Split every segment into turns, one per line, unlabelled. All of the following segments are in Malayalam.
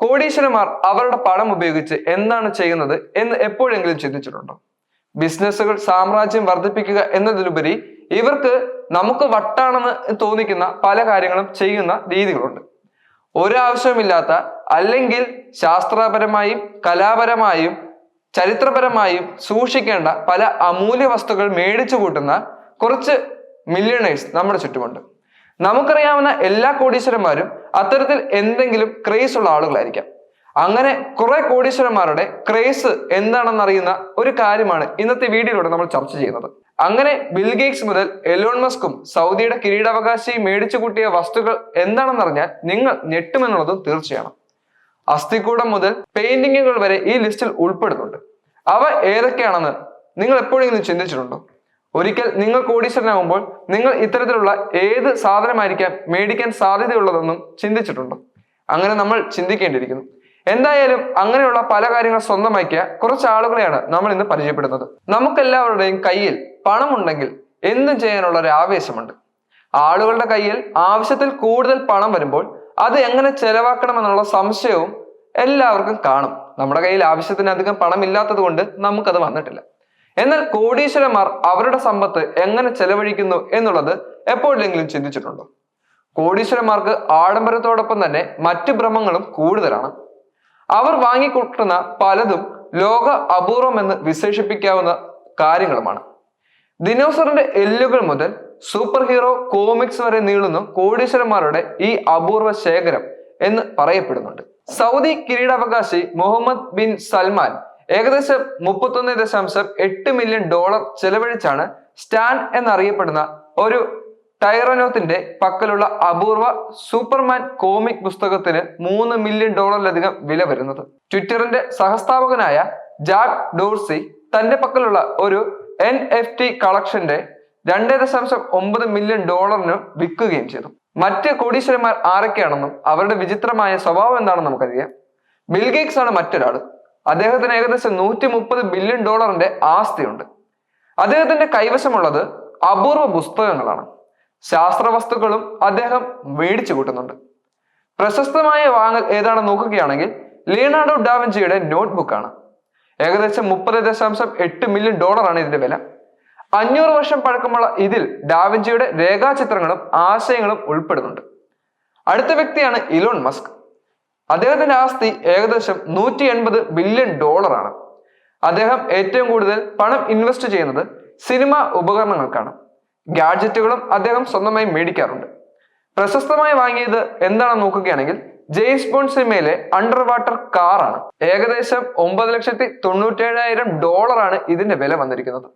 കോടീശ്വരന്മാർ അവരുടെ പണം ഉപയോഗിച്ച് എന്താണ് ചെയ്യുന്നത് എന്ന് എപ്പോഴെങ്കിലും ചിന്തിച്ചിട്ടുണ്ടോ? ബിസിനസ്സുകൾ സാമ്രാജ്യം വർദ്ധിപ്പിക്കുക എന്നതിലുപരി ഇവർക്ക് നമുക്ക് വട്ടാണെന്ന് തോന്നിക്കുന്ന പല കാര്യങ്ങളും ചെയ്യുന്ന രീതികളുണ്ട്. ഒരാവശ്യമില്ലാത്ത അല്ലെങ്കിൽ ശാസ്ത്രപരമായും കലാപരമായും ചരിത്രപരമായും സൂക്ഷിക്കേണ്ട പല അമൂല്യ വസ്തുക്കൾ മേടിച്ചു കൂട്ടുന്ന കുറച്ച് മില്യണേഴ്സ് നമ്മുടെ ചുറ്റുമുണ്ട്. നമുക്കറിയാവുന്ന എല്ലാ കോടീശ്വരന്മാരും അത്തരത്തിൽ എന്തെങ്കിലും ക്രേസ് ഉള്ള ആളുകളായിരിക്കാം. അങ്ങനെ കുറെ കോടീശ്വരന്മാരുടെ ക്രേസ് എന്താണെന്ന് അറിയുന്ന ഒരു കാര്യമാണ് ഇന്നത്തെ വീഡിയോയിലൂടെ നമ്മൾ ചർച്ച ചെയ്യുന്നത്. അങ്ങനെ ബിൽ ഗേറ്റ്സ് മുതൽ എലോൺ മസ്കും സൗദിയുടെ കിരീടാവകാശി മേടിച്ചു കൂട്ടിയ വസ്തുക്കൾ എന്താണെന്നറിഞ്ഞാൽ നിങ്ങൾ ഞെട്ടുമെന്നുള്ളതും തീർച്ചയാണ്. അസ്ഥിക്കൂടം മുതൽ പെയിന്റിങ്ങുകൾ വരെ ഈ ലിസ്റ്റിൽ ഉൾപ്പെടുന്നുണ്ട്. അവ ഏതൊക്കെയാണെന്ന് നിങ്ങൾ എപ്പോഴെങ്കിലും ചിന്തിച്ചിട്ടുണ്ടോ? ഒരിക്കൽ നിങ്ങൾ കോടീശ്വരനാകുമ്പോൾ നിങ്ങൾ ഇത്തരത്തിലുള്ള ഏത് സാധനമായിരിക്കാം മേടിക്കാൻ സാധ്യതയുള്ളതെന്നും ചിന്തിച്ചിട്ടുണ്ടോ. അങ്ങനെ നമ്മൾ ചിന്തിക്കേണ്ടിയിരിക്കുന്നു. എന്തായാലും അങ്ങനെയുള്ള പല കാര്യങ്ങൾ സ്വന്തമാക്കിയ കുറച്ച് ആളുകളെയാണ് നമ്മൾ ഇന്ന് പരിചയപ്പെടുന്നത്. നമുക്കെല്ലാവരുടെയും കയ്യിൽ പണമുണ്ടെങ്കിൽ എന്തും ചെയ്യാനുള്ള ഒരു ആവേശമുണ്ട്. ആളുകളുടെ കയ്യിൽ ആവശ്യത്തിൽ കൂടുതൽ പണം വരുമ്പോൾ അത് എങ്ങനെ ചെലവാക്കണമെന്നുള്ള സംശയവും എല്ലാവർക്കും കാണും. നമ്മുടെ കയ്യിൽ ആവശ്യത്തിനധികം പണം ഇല്ലാത്തത് കൊണ്ട് നമുക്കത് വന്നിട്ടില്ല. എന്നാൽ കോടീശ്വരന്മാർ അവരുടെ സമ്പത്ത് എങ്ങനെ ചെലവഴിക്കുന്നു എന്നുള്ളത് എപ്പോഴെങ്കിലും ചിന്തിച്ചിട്ടുണ്ടോ? കോടീശ്വരന്മാർക്ക് ആഡംബരത്തോടൊപ്പം തന്നെ മറ്റു ഭ്രമങ്ങളും കൂടുതലാണ്. അവർ വാങ്ങിക്കൂട്ടുന്ന പലതും ലോക അപൂർവമെന്ന് വിശേഷിപ്പിക്കാവുന്ന കാര്യങ്ങളുമാണ്. ദിനോസറിന്റെ എല്ലുകൾ മുതൽ സൂപ്പർ ഹീറോ കോമിക്സ് വരെ നീളുന്ന കോടീശ്വരന്മാരുടെ ഈ അപൂർവ ശേഖരം എന്ന് പറയപ്പെടുന്നുണ്ട്. സൗദി കിരീടാവകാശി മുഹമ്മദ് ബിൻ സൽമാൻ ഏകദേശം മുപ്പത്തൊന്ന് ദശാംശം എട്ട് മില്യൺ ഡോളർ ചെലവഴിച്ചാണ് സ്റ്റാൻ എന്നറിയപ്പെടുന്ന ഒരു ടൈറനോത്തിന്റെ പക്കലുള്ള അപൂർവ സൂപ്പർമാൻ കോമിക് പുസ്തകത്തിന് മൂന്ന് മില്യൺ ഡോളറിലധികം വില വരുന്നത്. ട്വിറ്ററിന്റെ സഹസ്ഥാപകനായ ജാക്ക് ഡോർസി തന്റെ പക്കലുള്ള ഒരു എൻ എഫ് ടി കളക്ഷന്റെ രണ്ട് ദശാംശം ഒമ്പത് മില്യൺ ഡോളറിന് വിൽക്കുകയും ചെയ്തു. മറ്റ് കോടീശ്വരന്മാർ ആരൊക്കെയാണെന്നും അവരുടെ വിചിത്രമായ സ്വഭാവം എന്താണെന്ന് നമുക്കറിയാം. ബിൽഗേറ്റ്സ് ആണ് മറ്റൊരാൾ അദ്ദേഹത്തിന് ഏകദേശം നൂറ്റി മുപ്പത് ബില്യൺ ഡോളറിന്റെ ആസ്തിയുണ്ട്. അദ്ദേഹത്തിന്റെ കൈവശമുള്ളത് അപൂർവ പുസ്തകങ്ങളാണ്. ശാസ്ത്ര വസ്തുക്കളും അദ്ദേഹം മേടിച്ചു കൂട്ടുന്നുണ്ട്. പ്രശസ്തമായ വാങ്ങൽ ഏതാണെന്ന് നോക്കുകയാണെങ്കിൽ ലിയനാർഡോ ഡാവിഞ്ചിയുടെ നോട്ട്ബുക്കാണ് ഏകദേശം മുപ്പത് ദശാംശം എട്ട് മില്യൺ ഡോളറാണ് ഇതിന്റെ വില. അഞ്ഞൂറ് വർഷം പഴക്കമുള്ള ഇതിൽ ഡാവിഞ്ചിയുടെ രേഖാചിത്രങ്ങളും ആശയങ്ങളും ഉൾപ്പെടുന്നുണ്ട്. അടുത്ത വ്യക്തിയാണ് ഇലോൺ മസ്ക്. അദ്ദേഹത്തിന്റെ ആസ്തി ഏകദേശം നൂറ്റി എൺപത് ബില്യൺ ഡോളറാണ് അദ്ദേഹം ഏറ്റവും കൂടുതൽ പണം ഇൻവെസ്റ്റ് ചെയ്യുന്നത് സിനിമ ഉപകരണങ്ങൾക്കാണ്. ഗാഡ്ജറ്റുകളും അദ്ദേഹം സ്വന്തമായി മേടിക്കാറുണ്ട്. പ്രശസ്തമായി വാങ്ങിയത് എന്താണെന്ന് നോക്കുകയാണെങ്കിൽ ജെയിംസ് ബോണ്ട് സിനിമയിലെ അണ്ടർ വാട്ടർ കാറാണ് ഏകദേശം ഒമ്പത് ലക്ഷത്തി തൊണ്ണൂറ്റേഴായിരം ഡോളറാണ് ഇതിന്റെ വില വന്നിരിക്കുന്നത്.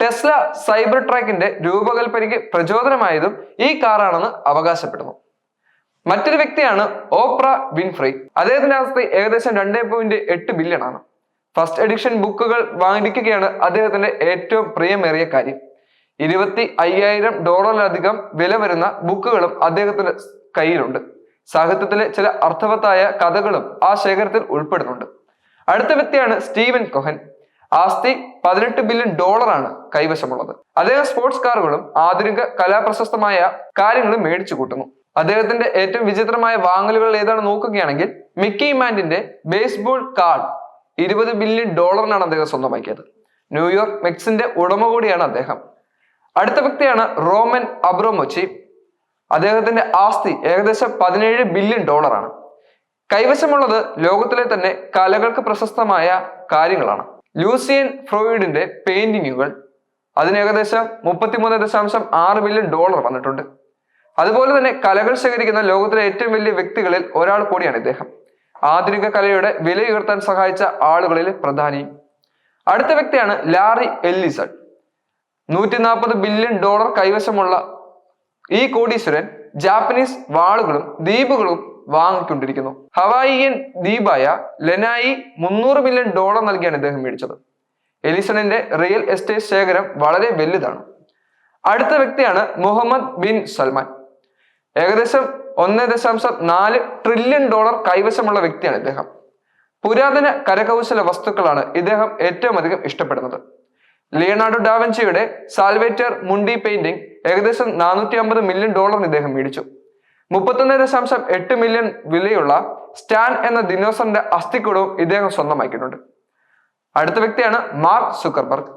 ടെസ്ല സൈബർ ട്രാക്കിന്റെ രൂപകൽപ്പനയ്ക്ക് പ്രചോദനമായതും ഈ കാറാണെന്ന് അവകാശപ്പെടുന്നു. മറ്റൊരു വ്യക്തിയാണ് ഓപ്ര വിൻഫ്രൈ. അദ്ദേഹത്തിന്റെ ആസ്തി ഏകദേശം രണ്ടേ പോയിന്റ് എട്ട് ബില്യൺ ആണ്. ഫസ്റ്റ് എഡിഷൻ ബുക്കുകൾ വാങ്ങിക്കുകയാണ് അദ്ദേഹത്തിന്റെ ഏറ്റവും പ്രിയമേറിയ കാര്യം. ഇരുപത്തി അയ്യായിരം ഡോളറിലധികം വില വരുന്ന ബുക്കുകളും അദ്ദേഹത്തിന്റെ കയ്യിലുണ്ട്. സാഹിത്യത്തിലെ ചില അർത്ഥവത്തായ കഥകളും ആ ശേഖരത്തിൽ ഉൾപ്പെടുന്നുണ്ട്. അടുത്ത വ്യക്തിയാണ് സ്റ്റീവൻ കൊഹൻ. ആസ്തി പതിനെട്ട് ബില്യൺ ഡോളറാണ് കൈവശമുള്ളത്. അദ്ദേഹം സ്പോർട്സ് കാറുകളും ആധുനിക കലാപ്രശസ്തമായ കാര്യങ്ങളും മേടിച്ചു കൂട്ടുന്നു. അദ്ദേഹത്തിന്റെ ഏറ്റവും വിചിത്രമായ വാങ്ങലുകൾ ഏതാണ് നോക്കുകയാണെങ്കിൽ മിക്കി മാൻഡിന്റെ ബേസ്ബോൾ കാർഡ് ഇരുപത് ബില്യൺ ഡോളറിനാണ് അദ്ദേഹം സ്വന്തമാക്കിയത് ന്യൂയോർക്ക് മെക്സിന്റെ ഉടമ കൂടിയാണ് അദ്ദേഹം. അടുത്ത വ്യക്തിയാണ് റോമൻ അബ്രോമൊച്ചി. അദ്ദേഹത്തിന്റെ ആസ്തി ഏകദേശം പതിനേഴ് ബില്യൺ ഡോളറാണ് കൈവശമുള്ളത് ലോകത്തിലെ തന്നെ കലകൾക്ക് പ്രശസ്തമായ കാര്യങ്ങളാണ്. ലൂസിയൻ ഫ്രോയിഡിന്റെ പെയിന്റിങ്ങുകൾ അതിന് ഏകദേശം മുപ്പത്തിമൂന്ന് ദശാംശം ആറ് ബില്യൺ ഡോളർ വന്നിട്ടുണ്ട്. അതുപോലെ തന്നെ കലകൾ ശേഖരിക്കുന്ന ലോകത്തിലെ ഏറ്റവും വലിയ വ്യക്തികളിൽ ഒരാൾ കൂടിയാണ് ഇദ്ദേഹം. ആധുനിക കലയുടെ വില ഉയർത്താൻ സഹായിച്ച ആളുകളിൽ പ്രധാനിയും അടുത്ത വ്യക്തിയാണ് ലാറി എല്ലിസൺ. നൂറ്റി നാൽപ്പത് ബില്യൺ ഡോളർ കൈവശമുള്ള ഈ കോടീശ്വരൻ ജാപ്പനീസ് വാളുകളും ദ്വീപുകളും വാങ്ങിക്കൊണ്ടിരിക്കുന്നു. ഹവായിയൻ ദ്വീപായ ലെനായി മുന്നൂറ് മില്യൺ ഡോളർ നൽകിയാണ് ഇദ്ദേഹം മേടിച്ചത്. എലിസണിന്റെ റിയൽ എസ്റ്റേറ്റ് ശേഖരം വളരെ വലുതാണ്. അടുത്ത വ്യക്തിയാണ് മുഹമ്മദ് ബിൻ സൽമാൻ. ഏകദേശം ഒന്ന് ദശാംശം നാല് ട്രില്യൺ ഡോളർ കൈവശമുള്ള വ്യക്തിയാണ് ഇദ്ദേഹം. പുരാതന കരകൗശല വസ്തുക്കളാണ് ഇദ്ദേഹം ഏറ്റവും അധികം ഇഷ്ടപ്പെടുന്നത്. ലിയനാർഡോ ഡാവൻസിയുടെ സാൽവേറ്റർ മുണ്ടി പെയിന്റിംഗ് ഏകദേശം നാനൂറ്റി അമ്പത് മില്യൺ ഡോളർ ഇദ്ദേഹം മേടിച്ചു. മുപ്പത്തൊന്ന് ദശാംശം എട്ട് മില്യൺ വിലയുള്ള സ്റ്റാൻ എന്ന ദിനോസറിന്റെ അസ്ഥിക്കൂടവും ഇദ്ദേഹം സ്വന്തമാക്കിയിട്ടുണ്ട്. അടുത്ത വ്യക്തിയാണ് മാർക്ക് സുക്കർബർഗ്.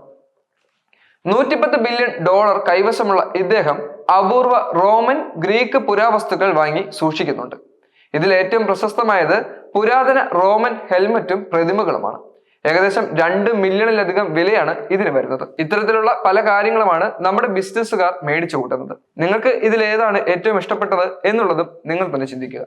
നൂറ്റിപ്പത്ത് ബില്യൺ ഡോളർ കൈവശമുള്ള ഇദ്ദേഹം അപൂർവ റോമൻ ഗ്രീക്ക് പുരാവസ്തുക്കൾ വാങ്ങി സൂക്ഷിക്കുന്നുണ്ട്. ഇതിൽ ഏറ്റവും പ്രശസ്തമായത് പുരാതന റോമൻ ഹെൽമറ്റും പ്രതിമകളുമാണ്. ഏകദേശം രണ്ട് മില്യണിലധികം വിലയാണ് ഇതിന് വരുന്നത്. ഇത്തരത്തിലുള്ള പല കാര്യങ്ങളുമാണ് നമ്മുടെ ബിസിനസ്സുകാർ മേടിച്ചു കൂട്ടുന്നത്. നിങ്ങൾക്ക് ഇതിൽ ഏതാണ് ഏറ്റവും ഇഷ്ടപ്പെട്ടത് എന്നുള്ളതും നിങ്ങൾ തന്നെ ചിന്തിക്കുക.